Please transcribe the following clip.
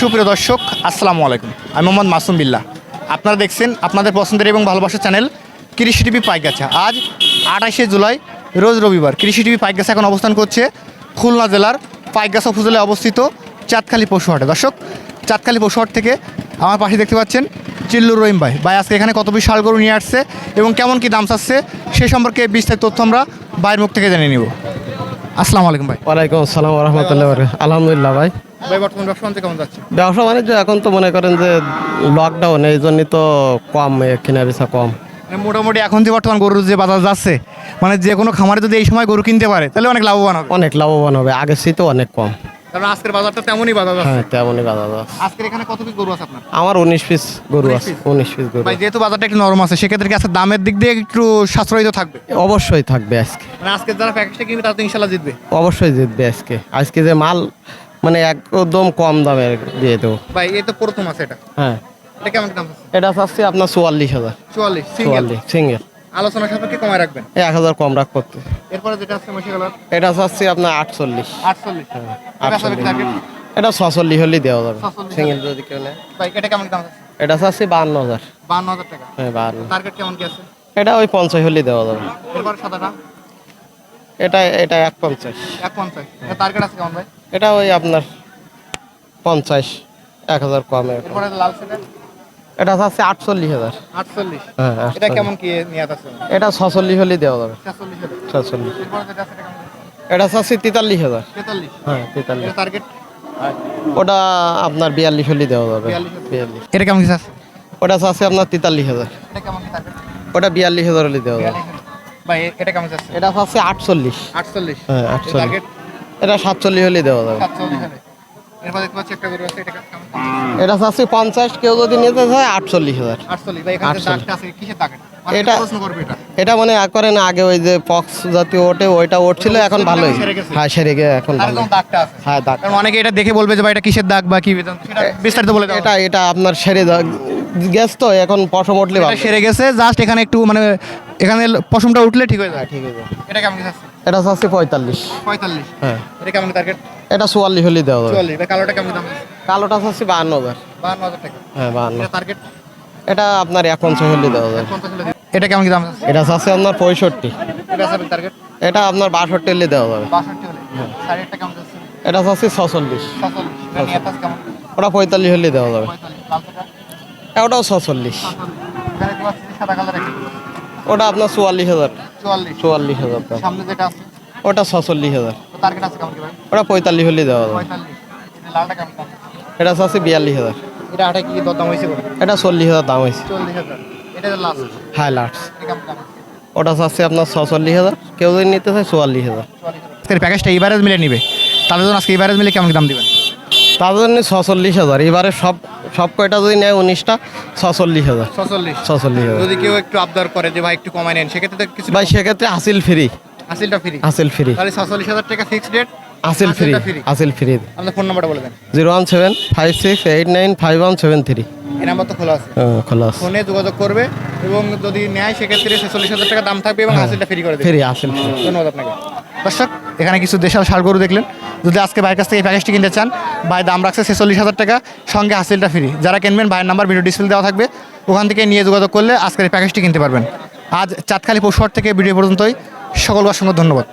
সুপ্রিয় দর্শক, আসসালামু আলাইকুম। আমি মোহাম্মদ মাসুম বিল্লাহ। আপনারা দেখছেন আপনাদের পছন্দের এবং ভালোবাসার চ্যানেল কৃষি টিভি পাইকগাছা আজ আঠাশে জুলাই, রোজ রবিবার। কৃষি টিভি পাইকগাছা এখন অবস্থান করছে খুলনা জেলার পাইকগাছা উপজেলায় অবস্থিত চাঁদখালি পশুহাটে দর্শক, চাঁদখালি পশুহাট থেকে আমার পাশে দেখতে পাচ্ছেন চিল্লুর রহিম ভাই। ভাই, আজকে এখানে কত ষাড় গরু নিয়ে আসছে এবং কেমন কি দাম চাচ্ছে সে সম্পর্কে বিস্তারিত তথ্য আমরা ভাইয়ের মুখ থেকে জেনে নিব। আসসালামু আলাইকুম ভাই। ওয়ালাইকুম আসসালাম রহমতুল্লাহ আলহামদুলিল্লাহ ভাই। ভাই বর্তমান ব্যবসা বাণিজ্য কেমন যাচ্ছে? ব্যবসা বাণিজ্য এখন তো মনে করেন যে লকডাউন এই জন্যই তো কম কেনা বেচা কম। মানে মোটামুটি এখন যে বর্তমান গরুর যে বাজার যাচ্ছে মানে যে কোনো খামারে যদি এই সময় গরু কিনতে পারে তাহলে অনেক লাভবান হবে। অনেক লাভবান হবে আগের চেয়ে তো অনেক কম। কারণ আজকের বাজারটা তেমনই বাজার হ্যাঁ তেমনই বাজার আজকের এখানে কত পিস গরু আছে আপনার? আমার উনিশ পিস গরু আছে উনিশ পিস গরু। ভাই যেহেতু বাজারটা একটু নরম আছে সেক্ষেত্রে আজকে দামের দিক দিয়ে একটু সাশ্রয়ী তো থাকবে? অবশ্যই থাকবে আজকে। মানে আজকে যারা প্যাকেজটা কিনবে তারা তো ইনশাল্লাহ জিতবে। অবশ্যই জিতবে আজকে। আজকে যে মাল মানে একদম কম দামে দিয়ে দেবো। ভাই এই তো প্রথম আছে এটা। হ্যাঁ। এটা কেমন দাম আছে? এটা চাচ্ছি আপনার চুয়াল্লিশ হাজার। চুয়াল্লিশ সিঙ্গেল? চুয়াল্লিশ সিঙ্গেল। আলোচনা সাপেক্ষে কমায় রাখবেন? এক হাজার কম রাখ করতে। এরপরে যেটা আছে মশি কালার এটা চাচ্ছি আপনার আটচল্লিশ। আটচল্লিশ। হ্যাঁ, এটা আছে টার্গেট এটা ছচল্লিশ হলেই দেওয়া যাবে। সিঙ্গেল যদি কেউ নেয়। ভাই এটা কেমন দাম আছে? এটা চাচ্ছি হাজার। বান্ন হাজার টাকা। হ্যাঁ বাহান্ন টার্গেট কেমন কি আছে? এটা ওই পঞ্চাশ হলেই দেওয়া যাবে। এরপরে সাদাটা? এটা এটা এক পঞ্চাশ এক পঞ্চাশ টার্গেট আছে কেমন ভাই? এটা ওই আপনার পঞ্চাশ এক হাজার কমে এরপরে লাল সেটা এটা চাচ্ছি আটচল্লিশ হাজার। আটচল্লিশ। হ্যাঁ এটা কেমন কি নিয়াত আছে? এটা ছচল্লিশ হলেই দেওয়া যাবে। ছচল্লিশ আছে এটা চাচ্ছি তেতাল্লিশ হাজার। হ্যাঁ তেতাল্লিশ। টার্গেট ওটা আপনার বিয়াল্লিশ হলেই দেওয়া যাবে। 42 হাজার। বিয়াল্লিশ। এটা কেমন কি আছে ওটা চাচ্ছি আপনার তেতাল্লিশ হাজার। ওটা বিয়াল্লিশ হাজার হলেই দেওয়া যাবে। ভাই এটা কেমন এটা চাচ্ছি আটচল্লিশ। আটচল্লিশ। হ্যাঁ আটচল্লিশ। এটা সাতচল্লিশ হলেই দেওয়া যাবে। সাতচল্লিশ এটা চাচ্ছি পঞ্চাশ কেউ যদি নিতে চায় আটচল্লিশ হাজার। আটচল্লিশ। ভাই এখানে যে 48 দাগটা আছে কিসের দাগ এটা- এটা প্রশ্ন করবে এটা। এটা মানে করেন আগে ওই যে পক্স জাতীয় ওঠে ওইটা উঠছিল এখন ভালোই। হ্যাঁ সেরে গিয়ে এখন আছে। হ্যাঁ দাগ অনেকে এটা দেখে বলবে যে ভাই এটা কিসের দাগ বা কি বিস্তারিত বলে এটা এটা আপনার সেরে গ্যাস তো এখন পশম উঠলে ভালো। সেরে গেছে জাস্ট এখানে একটু মানে এখানে পশমটা উঠলে ঠিক হয়ে যায়? ঠিক আছে এটা কেমন আছে এটা চাচ্ছি পঁয়তাল্লিশ। পঁয়তাল্লিশ? হ্যাঁ। এটা কেমন টার্গেট এটা চুয়াল্লিশ হলেই দেওয়া যাবে। চুয়াল্লিশ। কালোটা কেমন দাম? কালোটা চাচ্ছি বাহান্ন হাজার। বাহান্ন হাজার টাকা। হ্যাঁ বাহান্ন। এটা টার্গেট এটা আপনার এক পঞ্চাশ হলেই দেওয়া যাবে। হলে। এটা কেমন দাম আছে এটা চাচ্ছি আপনার পঁয়ষট্টি। এটা আছে টার্গেট এটা আপনার বাষট্টি হলেই দেওয়া যাবে। হলে? যাচ্ছে এটা ছচল্লিশ। আছে কেমন? ওটা পঁয়তাল্লিশ হলেই দেওয়া যাবে। ওটাও ছচল্লিশ এখানে কি পাচ্ছি সাদা কালার একটা ওটা আপনার চুয়াল্লিশ হাজার। চুয়াল্লিশ। হাজার সামনে যেটা আছে? ওটা ছচল্লিশ হাজার। টার্গেট আছে কেমন কি ভাই? ওটা পঁয়তাল্লিশ হলেই দেওয়া যাবে। এটা লালটা কেমন এটা চাচ্ছি বিয়াল্লিশ হাজার। এটা আটা কি দরদাম হয়েছে এটা চল্লিশ হাজার দাম হয়েছে। চল্লিশ হাজার। এটা লাস্ট হাই লাটস কেমন দাম? ওটা চাচ্ছি আপনার ছচল্লিশ হাজার। কেউ যদি নিতে চায় চুয়াল্লিশ হাজার। প্যাকেজটা এভারেজ মিলে নিবে। তাদের জন্য আজকে এভারেজ মিলে কেমন দাম দিবেন? তাদের জন্য ছচল্লিশ হাজার। এবারে সব সব কয়টা যদি নেয় উনিশটা ছচল্লিশ হাজার। ছচল্লিশ। ছচল্লিশ হাজার। যদি কেউ একটু আবদার করে যে ভাই একটু কমাই নেন সেক্ষেত্রে তো কিছু ভাই সেক্ষেত্রে হাসিল ফ্রি। হাসিলটা ফ্রি। হাসিল ফ্রি। তাহলে ছচল্লিশ হাজার টাকা ফিক্সড রেট হাসিল ফ্রি। হাসিল ফ্রি। আপনার ফোন নাম্বারটা বলে দেন। Zero one seven five six eight nine five one seven three. এই নাম্বার তো খোলা আছে। খোলা আছে। ফোনে যোগাযোগ করবে এবং যদি নেয় সেক্ষেত্রে ছেচল্লিশ হাজার টাকা দাম থাকবে এবং হাসিলটা ফ্রি করে দেবে। ফ্রি আসিল ধন্যবাদ আপনাকে। দর্শক এখানে কিছু দেশাল সার গরু দেখলেন। যদি আজকে ভাইয়ের কাছ থেকে এই প্যাকেজটি কিনতে চান, ভাই দাম রাখছে ছেচল্লিশ হাজার টাকা, সঙ্গে হাসিলটা ফ্রি যারা কিনবেন, ভাইয়ের নাম্বার ভিডিও ডিসপ্লে দেওয়া থাকবে। ওখান থেকে নিয়ে যোগাযোগ করলে আজকের এই প্যাকেজটি কিনতে পারবেন। আজ চাঁদখালি পৌষহর থেকে ভিডিও পর্যন্তই। সকল অসংখ্য ধন্যবাদ।